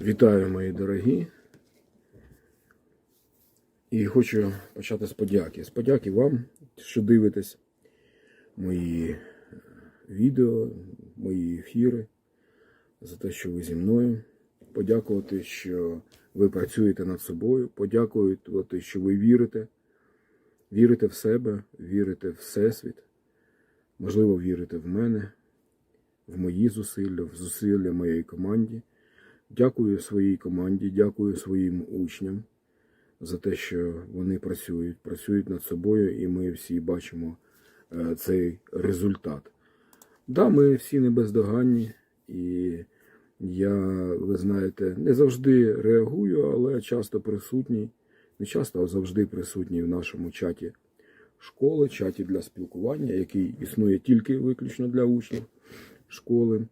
Вітаю, мої дорогі. І хочу почати з подяки. З подяки вам, що дивитесь мої е, відео, мої ефіри, за те, що ви зі мною. Подякувати, що ви працюєте над собою. Подякувати, що ви вірите. Вірите в себе, вірите в Всесвіт. Можливо, вірите в мене, в мої зусилля, в зусилля моєї команді. Дякую своїй команді, дякую своїм учням за те, що вони працюють, працюють над собою, і ми всі бачимо е, цей результат. Да, ми всі не бездоганні, і я, ви знаєте, не завжди реагую, але часто присутній, не часто, а завжди присутній в нашому чаті школи, чаті для спілкування, який існує тільки виключно для учнів школи.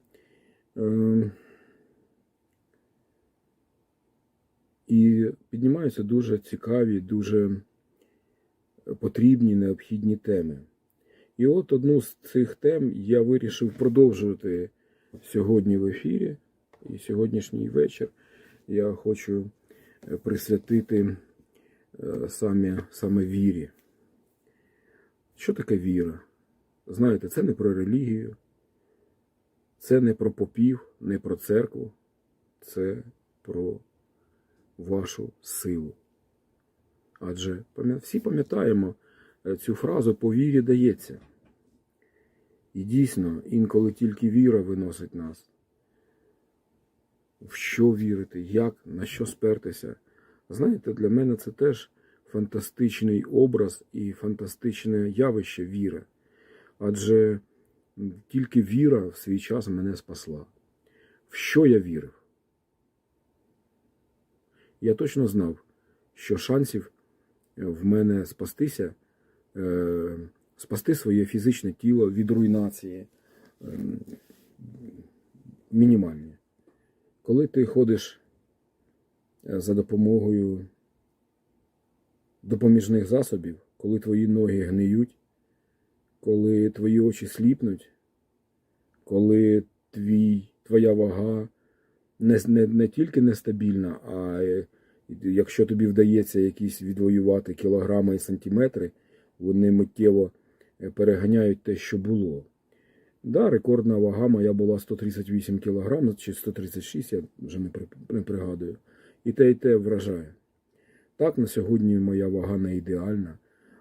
Ем, І піднімаються дуже цікаві, дуже потрібні, необхідні теми. І от одну з цих тем я вирішив продовжувати сьогодні в ефірі. І сьогоднішній вечір я хочу присвятити е, саме, саме вірі. Що таке віра? Знаєте, це не про релігію, це не про попів, не про церкву, це про вашу силу. Адже всі пам'ятаємо е, цю фразу по вірі дається. І дійсно, інколи тільки віра виносить нас. В що вірити, як, на що спертися. Знаєте, для мене це теж фантастичний образ і фантастичне явище віра. Адже тільки віра в свій час мене спасла. В що я вірив? Я точно знав, що шансів е, в мене спастися, е, спасти своє фізичне тіло від руйнації е, мінімальні. Коли ти ходиш е, за допомогою допоміжних засобів, коли твої ноги гниють, коли твої очі сліпнуть, коли твій, твоя вага не, не, не тільки нестабільна, а е, якщо тобі вдається якісь відвоювати кілограми і сантиметри, вони миттєво е, переганяють те, що було. Да, рекордна вага моя була 138 кг, чи 136, я вже не, при- не пригадую. І те, і те вражає. Так, на сьогодні моя вага не ідеальна,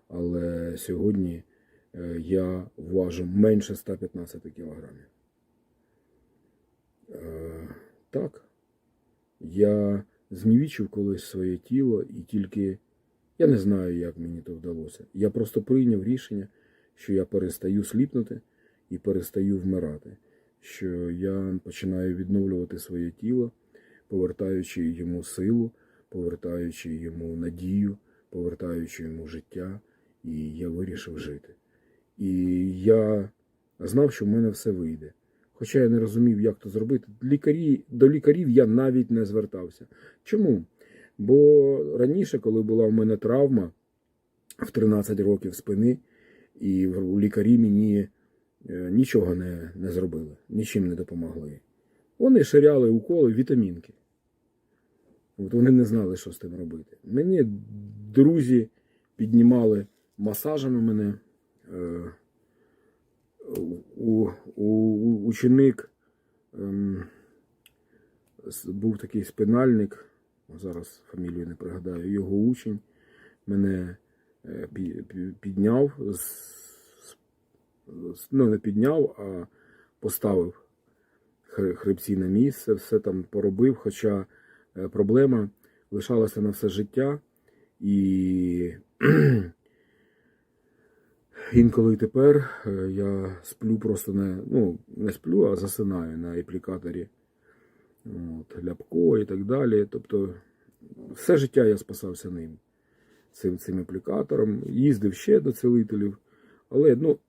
але сьогодні е, я важу менше 115 кілограмів. Так, я знівічив колись своє тіло, і тільки я не знаю, як мені то вдалося. Я просто прийняв рішення, що я перестаю сліпнути і перестаю вмирати, що я починаю відновлювати своє тіло, повертаючи йому силу, повертаючи йому надію, повертаючи йому життя, і я вирішив жити. І я знав, що в мене все вийде. Хоча я не розумів, як то зробити. Лікарі, до лікарів я навіть не звертався. Чому? Бо раніше, коли була в мене травма в 13 років спини, і лікарі мені е, нічого не, не зробили, нічим не допомогли. Вони ширяли уколи, вітамінки. От вони не знали, що з тим робити. Мені друзі піднімали масажами мене. У, у, ученик ем, був такий спинальник, зараз фамілію не пригадаю, його учень мене е, пі- пі- підняв, ну не підняв, а поставив хребці на місце, все там поробив, хоча е, проблема лишалася на все життя. І Інколи і тепер е, я сплю просто не, ну, не сплю, а засинаю на еплікаторі. От, ляпко і так далі. Тобто все життя я спасався ним, цим, цим аплікатором. Їздив ще до цілителів. Але ну,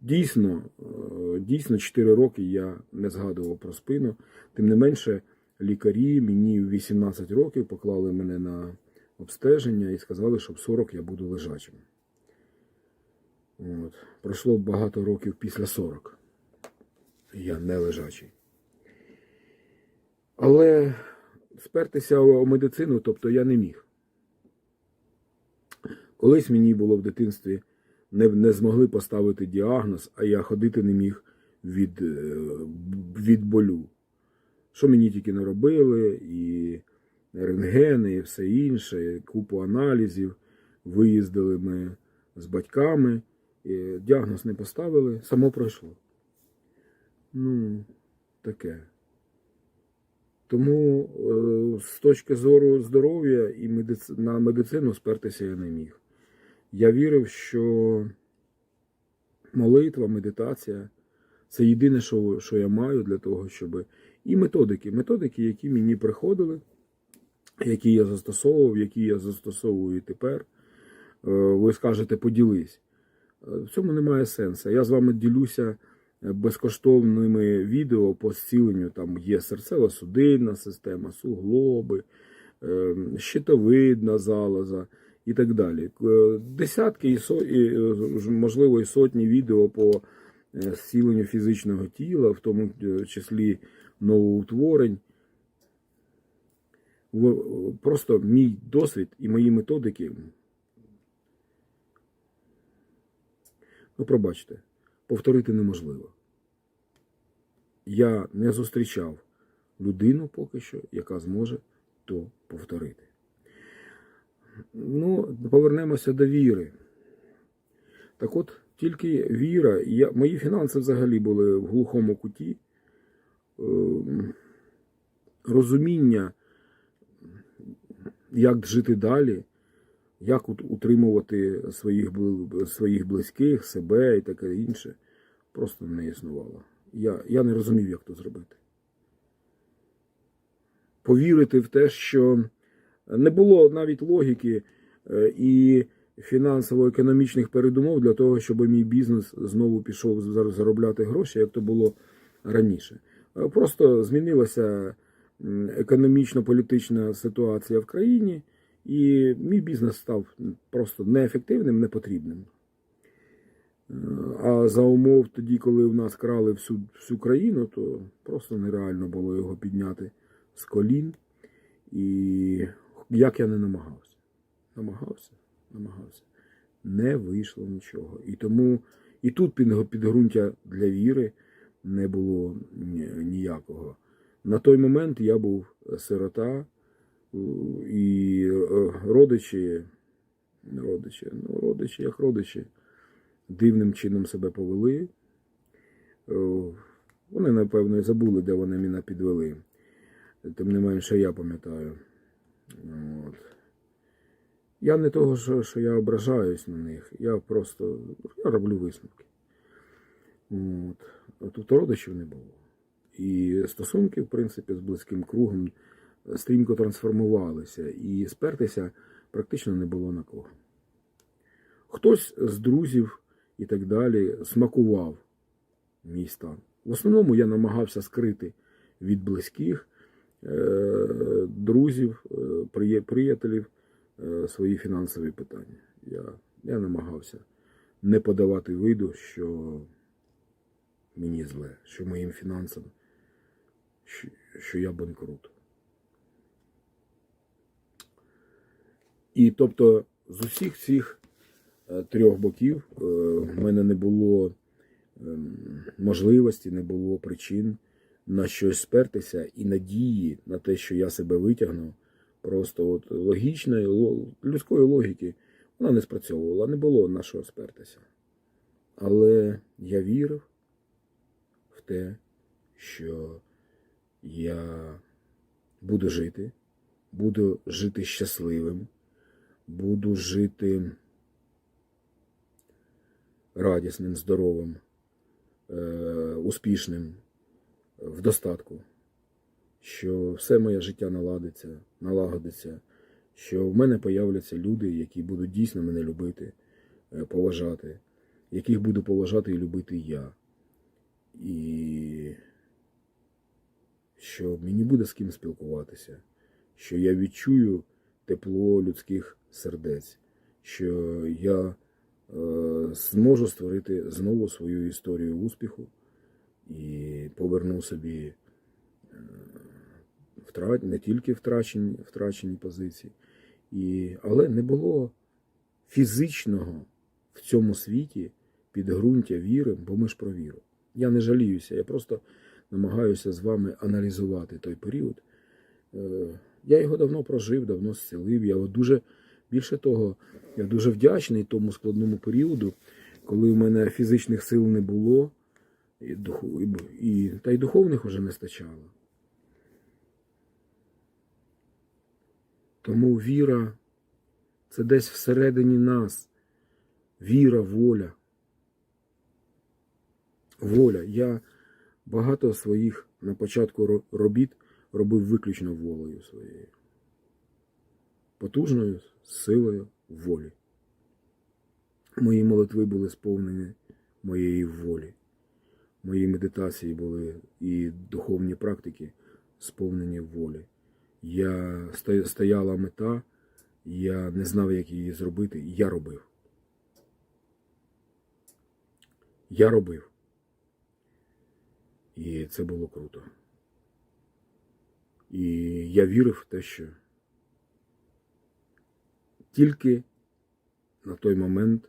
дійсно, е, дійсно 4 роки я не згадував про спину. Тим не менше, лікарі мені в 18 років поклали мене на обстеження і сказали, що в 40 я буду лежачим. От. Пройшло багато років після 40. Я не лежачий. Але спертися у медицину, тобто я не міг. Колись мені було в дитинстві не, не змогли поставити діагноз, а я ходити не міг від, е, від болю. Що мені тільки не робили, і рентгени, і все інше, і купу аналізів. Виїздили ми з батьками, діагноз не поставили, само пройшло. Ну, таке. Тому е, з точки зору здоров'я і медици... на медицину спертися я не міг. Я вірив, що молитва, медитація це єдине, що, що я маю для того, щоб. І методики. Методики, які мені приходили, які я застосовував, які я застосовую тепер. Е, Ви скажете, поділись. Е, В цьому немає сенсу. Я з вами ділюся безкоштовними відео по зціленню. Там є серцево-судинна система, суглоби, е, щитовидна залоза і так далі. Е, Десятки і, е, можливо і сотні відео по е, зціленню фізичного тіла, в тому е, числі новоутворень. Просто мій досвід і мої методики. Ну, пробачте, повторити неможливо. Я не зустрічав людину поки що, яка зможе то повторити. Ну, повернемося до віри. Так от, тільки віра, я, мої фінанси взагалі були в глухому куті. Ем, Розуміння, як жити далі, як утримувати своїх, своїх близьких, себе і таке інше, просто не існувало. Я, я не розумів, як то зробити. Повірити в те, що не було навіть логіки е, і фінансово-економічних передумов для того, щоб мій бізнес знову пішов заробляти гроші, як то було раніше. Е, Просто змінилася економічно-політична ситуація в країні, і мій бізнес став просто неефективним, непотрібним. А за умов тоді, коли в нас крали всю, всю країну, то просто нереально було його підняти з колін. І як я не намагався. Намагався, намагався. Не вийшло нічого. І тому і тут підґрунтя для віри не було ніякого. На той момент я був сирота, і е, родичі, родичі, ну, родичі, як родичі, дивним чином себе повели. Е, Вони, напевно, забули, де вони мене підвели. Тим не менше, я пам'ятаю. От. Я не того, що, що я ображаюсь на них. Я просто я роблю висновки. От. Тут родичів не було. І стосунки, в принципі, з близьким кругом стрімко трансформувалися, і спертися практично не було на кого. Хтось з друзів і так далі смакував мій стан. В основному я намагався скрити від близьких е, друзів, е, приятелів е, свої фінансові питання. Я, я намагався не подавати виду, що мені зле, що моїм фінансам, що, що я банкрут. І тобто з усіх цих е, трьох боків е, в мене не було ем, можливості, не було причин на щось спертися і надії на те, що я себе витягну. Просто от логічної людської логіки вона не спрацьовувала, не було на що спертися. Але я вірив в те, що я буду жити, буду жити щасливим, буду жити радісним, здоровим, е, успішним, в достатку, що все моє життя наладиться, налагодиться, що в мене появляться люди, які будуть дійсно мене любити, е, поважати, яких буду поважати і любити я. І що мені буде з ким спілкуватися, що я відчую тепло людських сердець, що я е, зможу створити знову свою історію успіху і поверну собі е, втра- не тільки втрачені, втрачені позиції, і, але не було фізичного в цьому світі підґрунтя віри, бо ми ж про віру. Я не жаліюся, я просто намагаюся з вами аналізувати той період. Я його давно прожив, давно зцілив. Я дуже більше того, я дуже вдячний тому складному періоду, коли в мене фізичних сил не було, і, і, та й духовних уже не стачало. Тому віра це десь всередині нас. Віра, воля. Воля. Я багато своїх на початку робіт робив виключно волею своєю. Потужною силою волі. Мої молитви були сповнені моєї волі. Мої медитації були і духовні практики сповнені волі. Я стояла мета, я не знав, як її зробити, я робив. Я робив. І це було круто. І я вірив в те, що тільки на той момент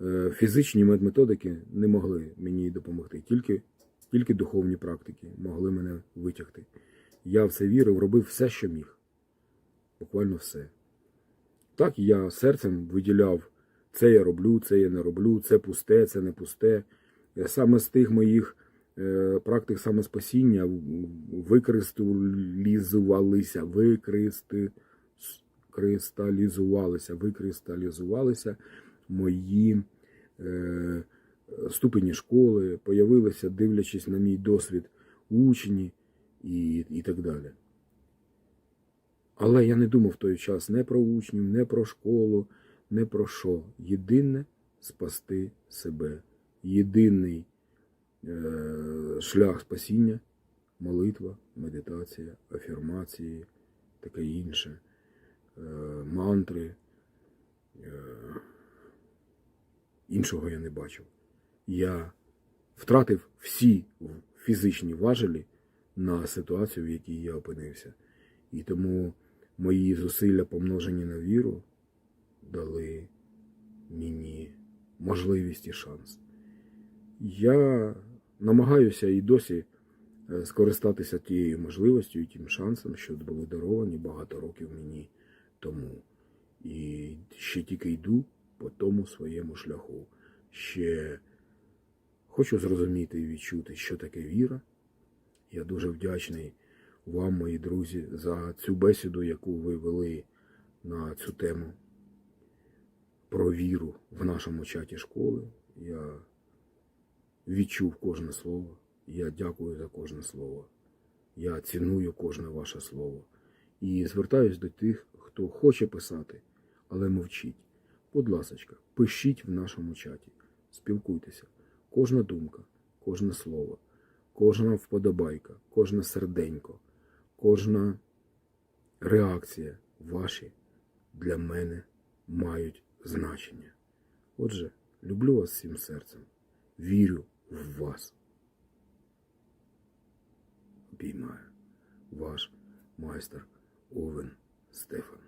е, фізичні медметодики не могли мені допомогти. Тільки, тільки духовні практики могли мене витягти. Я в це вірив, робив все, що міг. Буквально все. Так я серцем виділяв, це я роблю, це я не роблю, це пусте, це не пусте. Е, Саме з тих моїх практик самоспасіння викристалізувалися, кристалізувалися, викристалізувалися мої е, ступені школи, появилися, дивлячись на мій досвід, учні і, і так далі. Але я не думав в той час не про учнів, не про школу, не про що. Єдине спасти себе. Єдиний е, шлях спасіння молитва, медитація, афірмації, таке інше, е, мантри. Е, іншого я не бачив. Я втратив всі фізичні важелі на ситуацію, в якій я опинився. І тому мої зусилля, помножені на віру, дали мені можливість і шанс. Я намагаюся і досі е, скористатися тією можливістю і тим шансом, що були даровані багато років мені тому. І ще тільки йду по тому своєму шляху. Ще хочу зрозуміти і відчути, що таке віра. Я дуже вдячний вам, мої друзі, за цю бесіду, яку ви вели на цю тему про віру в нашому чаті школи. Я відчув кожне слово. Я дякую за кожне слово. Я ціную кожне ваше слово. І звертаюсь до тих, хто хоче писати, але мовчить. Будь ласочка, пишіть в нашому чаті, спілкуйтеся. Кожна думка, кожне слово, кожна вподобайка, кожне серденько, кожна реакція ваші для мене мають значення. Отже, люблю вас всім серцем, вірю в вас. Обіймаю ваш майстер Овен Стефан.